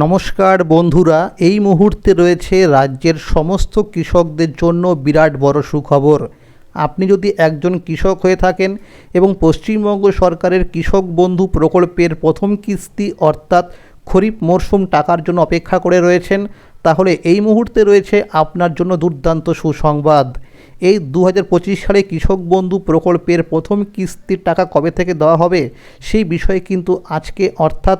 নমস্কার বন্ধুরা, এই মুহূর্তে রয়েছে রাজ্যের সমস্ত কৃষকদের জন্য বিরাট বড় সুখবর। আপনি যদি একজন কৃষক হয়ে থাকেন এবং পশ্চিমবঙ্গ সরকারের কৃষক বন্ধু প্রকল্পের প্রথম কিস্তি অর্থাৎ খরিফ মরশুম টাকার জন্য অপেক্ষা করে রয়েছেন, তাহলে এই মুহূর্তে রয়েছে আপনার জন্য দুর্দান্ত সুসংবাদ। এই দু পঁচিশ সালে কৃষক বন্ধু প্রকল্পের প্রথম কিস্তির টাকা কবে থেকে দেওয়া হবে, সেই বিষয়ে কিন্তু আজকে অর্থাৎ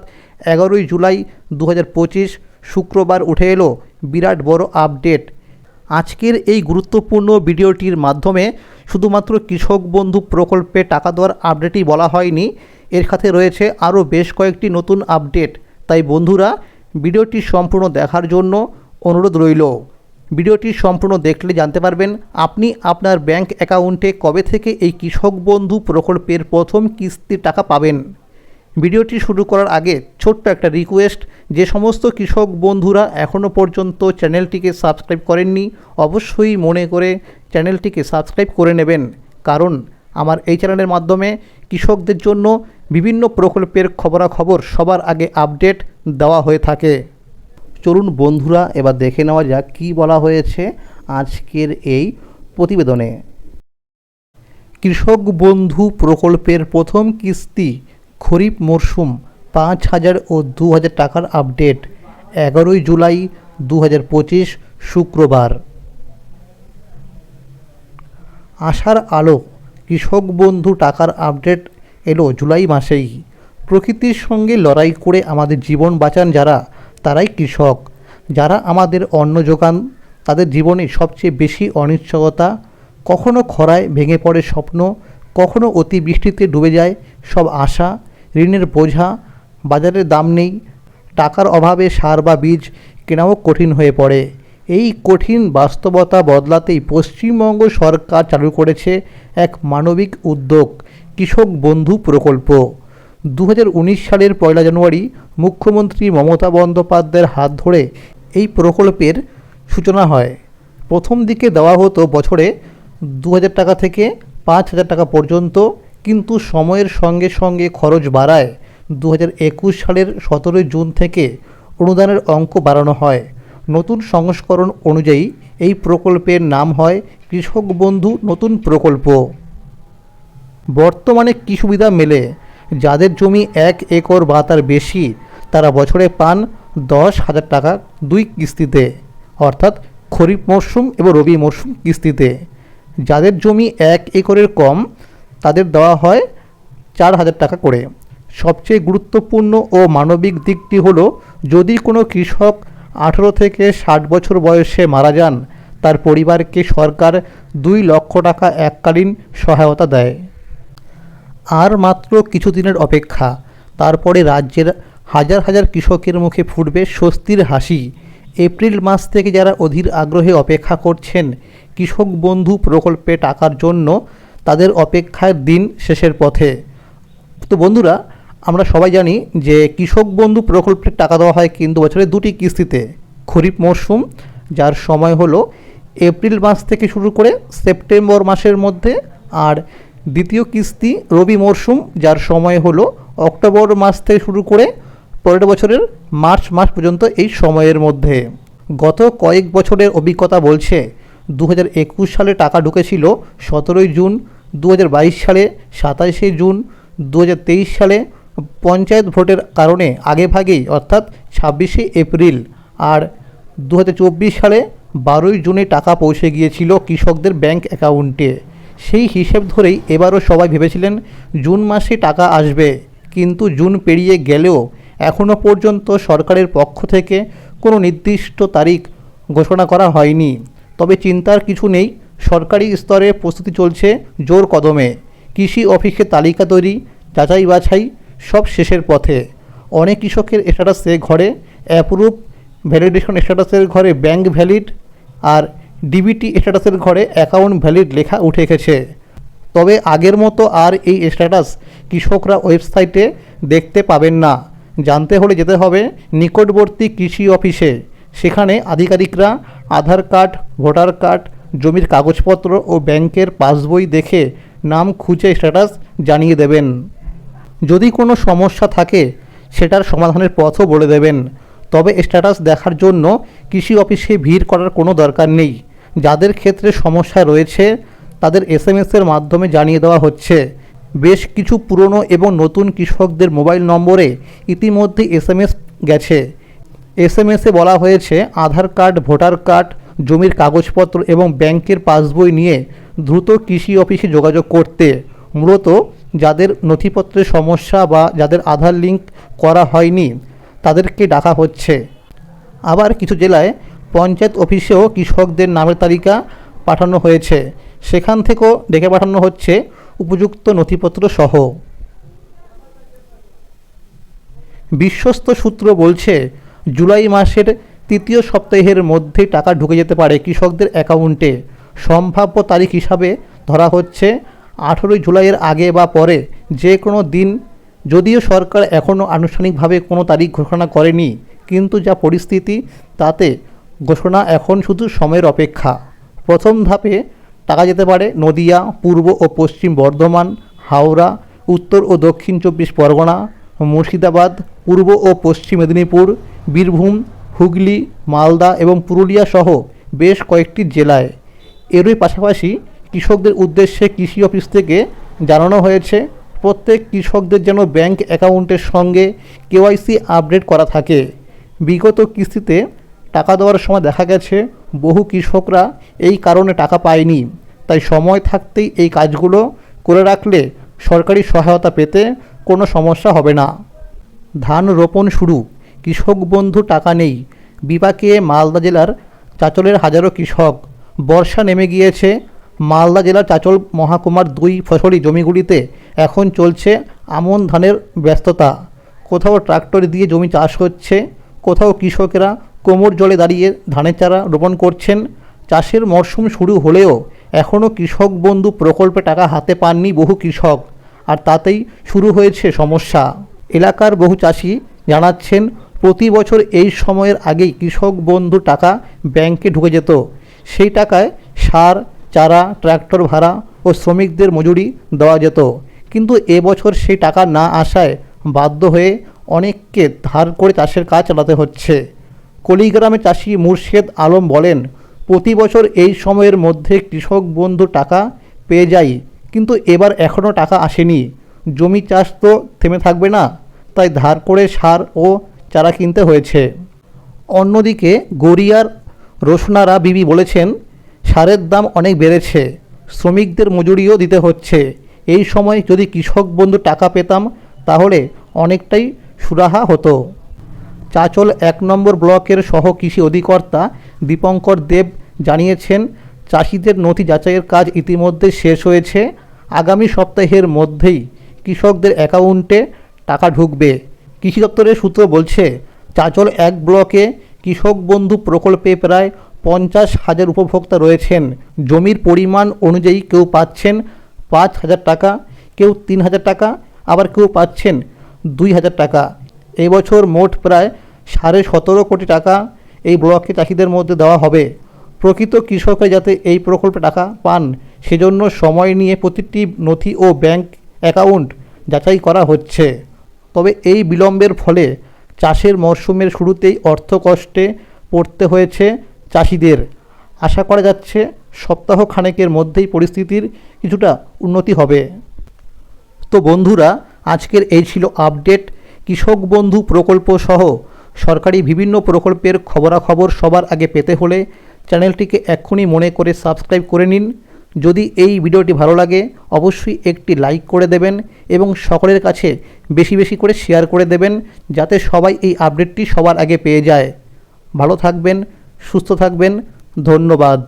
এগারোই জুলাই দু হাজার পঁচিশ শুক্রবার উঠে এলো বিরাট বড় আপডেট। আজকের এই গুরুত্বপূর্ণ ভিডিওটির মাধ্যমে শুধুমাত্র কৃষক বন্ধু প্রকল্পে টাকা দেওয়ার আপডেটই বলা হয়নি, এর সাথে রয়েছে আরও বেশ কয়েকটি নতুন আপডেট। তাই বন্ধুরা, ভিডিওটি সম্পূর্ণ দেখার জন্য অনুরোধ রইল। ভিডিওটি সম্পূর্ণ দেখলে জানতে পারবেন আপনি আপনার ব্যাংক অ্যাকাউন্টে কবে থেকে এই কৃষক বন্ধু প্রকল্পের প্রথম কিস্তির টাকা পাবেন। ভিডিওটি শুরু করার আগে ছোট্ট একটা রিকোয়েস্ট যে সমস্ত কৃষক বন্ধুরা এখনও পর্যন্ত চ্যানেলটিকে সাবস্ক্রাইব করেননি, অবশ্যই মনে করে চ্যানেলটিকে সাবস্ক্রাইব করে নেবেন। কারণ আমার এই চ্যানেলের মাধ্যমে কৃষকদের জন্য বিভিন্ন প্রকল্পের খবরাখবর সবার আগে আপডেট দেওয়া হয়ে থাকে। চলুন বন্ধুরা, এবার দেখে নেওয়া যাক কী বলা হয়েছে আজকের এই প্রতিবেদনে। কৃষক বন্ধু প্রকল্পের প্রথম কিস্তি খরিফ মরশুম পাঁচ হাজার ও দু হাজার টাকার আপডেট। এগারোই জুলাই দু হাজার পঁচিশ শুক্রবার। আশার আলো, কৃষক বন্ধু টাকার আপডেট এলো জুলাই মাসেই। প্রকৃতির সঙ্গে লড়াই করে আমাদের জীবন বাঁচান যারা, তারাই কৃষক। যারা আমাদের অন্ন যোগান, তাদের জীবনে সবচেয়ে বেশি অনিশ্চয়তা কখনো খরায় ভেঙে পড়ে স্বপ্ন, কখনো অতিবৃষ্টিতে ডুবে যায় সব আশা ঋণের বোঝা, বাজারের দাম নেই, টাকার অভাবে সার বা বীজ কেনাও কঠিন হয়ে পড়ে। এই কঠিন বাস্তবতা বদলাতেই পশ্চিমবঙ্গ সরকার চালু করেছে এক মানবিক উদ্যোগ, কৃষক বন্ধু প্রকল্প। দু হাজার উনিশ সালের পয়লা জানুয়ারি মুখ্যমন্ত্রী মমতা বন্দ্যোপাধ্যায়ের হাত ধরে এই প্রকল্পের সূচনা হয়। প্রথম দিকে দেওয়া হতো বছরে দু হাজার টাকা থেকে পাঁচ হাজার টাকা পর্যন্ত কিন্তু সময়ের সঙ্গে সঙ্গে খরচ বাড়ায়। দু একুশ সালের সতেরোই জুন থেকে অনুদানের অঙ্ক বাড়ানো হয়। নতুন সংস্করণ অনুযায়ী এই প্রকল্পের নাম হয় কৃষক বন্ধু নতুন প্রকল্প। বর্তমানে কী সুবিধা মেলে। যাদের জমি এক একর বা তার বেশি, তারা বছরে পান দশ হাজার টাকা দুই কিস্তিতে, অর্থাৎ খরিফ মরশুম এবং রবি মরশুম কিস্তিতে। যাদের জমি এক একরের কম তাদের দেওয়া হয় চার হাজার টাকা করে। সবচেয়ে গুরুত্বপূর্ণ ও মানবিক দিকটি হলো, যদি কোনো কৃষক আঠেরো থেকে ষাট বছর বয়সে মারা যান, তার পরিবারকে সরকার দুই লক্ষ টাকা এককালীন সহায়তা দেয়। আর মাত্র কিছুদিনের অপেক্ষা, তারপরে রাজ্যের হাজার হাজার কৃষকের মুখে ফুটবে স্বস্তির হাসি। এপ্রিল মাস থেকে যারা অধীর আগ্রহে অপেক্ষা করছেন, কৃষক বন্ধু প্রকল্পে টাকার জন্য তাদের অপেক্ষার দিন শেষের পথে। তো বন্ধুরা, আমরা সবাই জানি যে কৃষক বন্ধু প্রকল্পের টাকা দেওয়া হয় কিন্তু বছরে দুটি কিস্তিতে। খরিফ মরশুম যার সময় হলো এপ্রিল মাস থেকে শুরু করে সেপ্টেম্বর মাসের মধ্যে, আর দ্বিতীয় কিস্তি রবি মরশুম যার সময় হলো অক্টোবর মাস থেকে শুরু করে পরের বছরের মার্চ মাস পর্যন্ত এই সময়ের মধ্যে। গত কয়েক বছরের অভিজ্ঞতা বলছে দু হাজার একুশ সালে টাকা ঢুকেছিল সতেরোই জুন দু হাজার বাইশ সালে সাতাশে জুন দু হাজার তেইশ সালে পঞ্চায়েত ভোটের কারণে আগেভাগেই, অর্থাৎ ছাব্বিশে এপ্রিল। আর দু হাজার চব্বিশ সালে বারোই জুনে টাকা পৌঁছে গিয়েছিল কৃষকদের ব্যাংক অ্যাকাউন্টে। সেই হিসেব ধরেই এবারও সবাই ভেবেছিলেন জুন মাসে টাকা আসবে। কিন্তু জুন পেরিয়ে গেলেও এখনও পর্যন্ত সরকারের পক্ষ থেকে কোনো নির্দিষ্ট তারিখ ঘোষণা করা হয়নি। তবে চিন্তার কিছু নেই। সরকারি স্তরে প্রস্তুতি চলছে জোর কদমে। কৃষি অফিসে তালিকা তৈরি, যাচাই বাছাই সব শেষের পথে। অনেক কৃষকের স্ট্যাটাসে ঘরে অ্যাপ্রুভ ভ্যালিডেশন স্ট্যাটাসের ঘরে ব্যাংক ভ্যালিড আর ডিবিটি স্ট্যাটাসের ঘরে অ্যাকাউন্ট ভ্যালিড লেখা উঠে গেছে তবে আগের মতো আর এই স্ট্যাটাস কৃষকরা ওয়েবসাইটে দেখতে পাবেন না। জানতে হলে যেতে হবে নিকটবর্তী কৃষি অফিসে। সেখানে আধিকারিকরা আধার কার্ড, ভোটার কার্ড, জমির কাগজপত্র ও ব্যাংকের পাসবই দেখে নাম খুঁজে স্ট্যাটাস জানিয়ে দেবেন। যদি কোনো সমস্যা থাকে, সেটার সমাধানের পথও বলে দেবেন। তবে স্ট্যাটাস দেখার জন্য কৃষি অফিসে ভিড় করার কোনো দরকার নেই। যাদের ক্ষেত্রে সমস্যা রয়েছে, তাদের এস এম এর মাধ্যমে জানিয়ে দেওয়া হচ্ছে। বেশ কিছু পুরনো এবং নতুন কৃষকদের মোবাইল নম্বরে ইতিমধ্যে এস গেছে। এস এম এসে বলা হয়েছে, আধার কার্ড, ভোটার কার্ড, জমির কাগজপত্র এবং ব্যাংকের পাসবই নিয়ে দ্রুত কৃষি অফিসে যোগাযোগ করতে। মূলত যাদের নথিপত্রের সমস্যা বা যাদের আধার লিঙ্ক করা হয়নি, তাদেরকে ডাকা হচ্ছে। আবার কিছু জেলায় পঞ্চায়েত অফিসেও কৃষকদের নামের তালিকা পাঠানো হয়েছে। সেখান থেকেও ডেকে পাঠানো হচ্ছে উপযুক্ত নথিপত্র সহ। বিশ্বস্ত সূত্র বলছে জুলাই মাসের তৃতীয় সপ্তাহের মধ্যে টাকা ঢুকে যেতে পারে কৃষকদের অ্যাকাউন্টে। সম্ভাব্য তারিখ হিসাবে ধরা হচ্ছে আঠেরোই জুলাইয়ের আগে বা পরে। যে কোনো দিন, যদিও সরকার এখনও আনুষ্ঠানিকভাবে কোনো তারিখ ঘোষণা করেনি, কিন্তু যা পরিস্থিতি তাতে ঘোষণা এখন শুধু সময়ের অপেক্ষা। প্রথম ধাপে টাকা যেতে পারে নদিয়া, পূর্ব ও পশ্চিম বর্ধমান, হাওড়া, উত্তর ও দক্ষিণ চব্বিশ পরগনা মুর্শিদাবাদ, পূর্ব ও পশ্চিম মেদিনীপুর, বীরভূম, হুগলি, মালদা এবং পুরুলিয়া সহ বেশ কয়েকটি জেলায়। এরই পাশাপাশি কৃষকদের উদ্দেশ্যে কৃষি অফিস থেকে জানানো হয়েছে, প্রত্যেক কৃষকদের যেন ব্যাংক অ্যাকাউন্টের সঙ্গে কেওয়াইসি আপডেট করা থাকে। বিগত কিস্তিতে টাকা দেওয়ার সময় দেখা গেছে, বহু কৃষকরা এই কারণে টাকা পায়নি। তাই সময় থাকতেই এই কাজগুলো করে রাখলে সরকারি সহায়তা পেতে কোনো সমস্যা হবে না। ধান রোপণ শুরু। কৃষক বন্ধু টাকা নেই। বিপাকে মালদা জেলার চাচলের হাজারো কৃষক। বর্ষা নেমে গিয়েছে। মালদা জেলার চাচল মহাকুমার দুই ফসলি জমিগুলিতে এখন চলছে আমন ধানের ব্যস্ততা। কোথাও ট্রাক্টর দিয়ে জমি চাষ হচ্ছে, কোথাও কৃষকেরা কোমর জলে দাঁড়িয়ে ধানের চারা রোপণ করছেন। চাষের মরশুম শুরু হলেও এখনও কৃষক বন্ধু প্রকল্পে টাকা হাতে পাননি বহু কৃষক। আর তাতেই শুরু হয়েছে সমস্যা। এলাকার বহু চাষি জানাচ্ছেন, প্রতি বছর এই সময়ের আগেই কৃষক বন্ধু টাকা ব্যাংকে ঢুকে যেত। সেই টাকায় সার, চারা ট্র্যাক্টর ভাড়া ও শ্রমিকদের মজুরি দেওয়া যেত। কিন্তু এবছর সেই টাকা না আসায় বাধ্য হয়ে অনেককে ধার করে চাষের কাজ চালাতে হচ্ছে। কলিগ্রামে চাষি মুর্শেদ আলম বলেন, প্রতি বছর এই সময়ের মধ্যে কৃষক বন্ধু টাকা পেয়ে যাই। কিন্তু এবার এখনও টাকা আসেনি। জমি চাষ তো থেমে থাকবে না, তাই ধার করে সার ও চারা কিনতে হয়েছে। অন্যদিকে গড়িয়ার রোশনারা বিবি বলেছেন, সারের দাম অনেক বেড়েছে, শ্রমিকদের মজুরিও দিতে হচ্ছে। এই সময় যদি কৃষক বন্ধু টাকা পেতাম, তাহলে অনেকটাই সুরাহা হতো। চাচল এক নম্বর ব্লকের সহ কৃষি অধিকর্তা দীপঙ্কর দেব জানিয়েছেন, চাষিদের নথি যাচাইয়ের কাজ ইতিমধ্যে শেষ হয়েছে। আগামী সপ্তাহের মধ্যেই কৃষকদের অ্যাকাউন্টে টাকা ঢুকবে। কৃষি দপ্তরের সূত্র বলছে, চাচল এক ব্লকে কৃষক বন্ধু প্রকল্পে প্রায় পঞ্চাশ হাজার উপভোক্তা রয়েছেন। জমির পরিমাণ অনুযায়ী কেউ পাচ্ছেন পাঁচ হাজার টাকা, কেউ তিন হাজার টাকা, আবার কেউ পাচ্ছেন দুই হাজার টাকা। এবছর মোট প্রায় সাড়ে সতেরো কোটি টাকা এই ব্লকে চাষিদের মধ্যে দেওয়া হবে। প্রকৃত কৃষকরা যাতে এই প্রকল্পে টাকা পান, সেজন্য সময় নিয়ে প্রতিটি নথি ও ব্যাংক অ্যাকাউন্ট যাচাই করা হচ্ছে। তবে এই বিলম্বের ফলে চাষের মরশুমের শুরুতেই অর্থ কষ্টে পড়তে হয়েছে চাষিদের। আশা করা যাচ্ছে সপ্তাহ খানেকের মধ্যেই পরিস্থিতির কিছুটা উন্নতি হবে। তো বন্ধুরা, আজকের এই ছিল আপডেট। কৃষক বন্ধু প্রকল্প সহ সরকারি বিভিন্ন প্রকল্পের খবরাখবর সবার আগে পেতে হলে চ্যানেলটিকে এক্ষুনি মনে করে সাবস্ক্রাইব করে নিন। যদি এই ভিডিওটি ভালো লাগে, অবশ্যই একটি লাইক করে দেবেন এবং সকলের কাছে বেশি বেশি করে শেয়ার করে দেবেন, যাতে সবাই এই আপডেটটি সবার আগে পেয়ে যায়। ভালো থাকবেন, সুস্থ থাকবেন। ধন্যবাদ।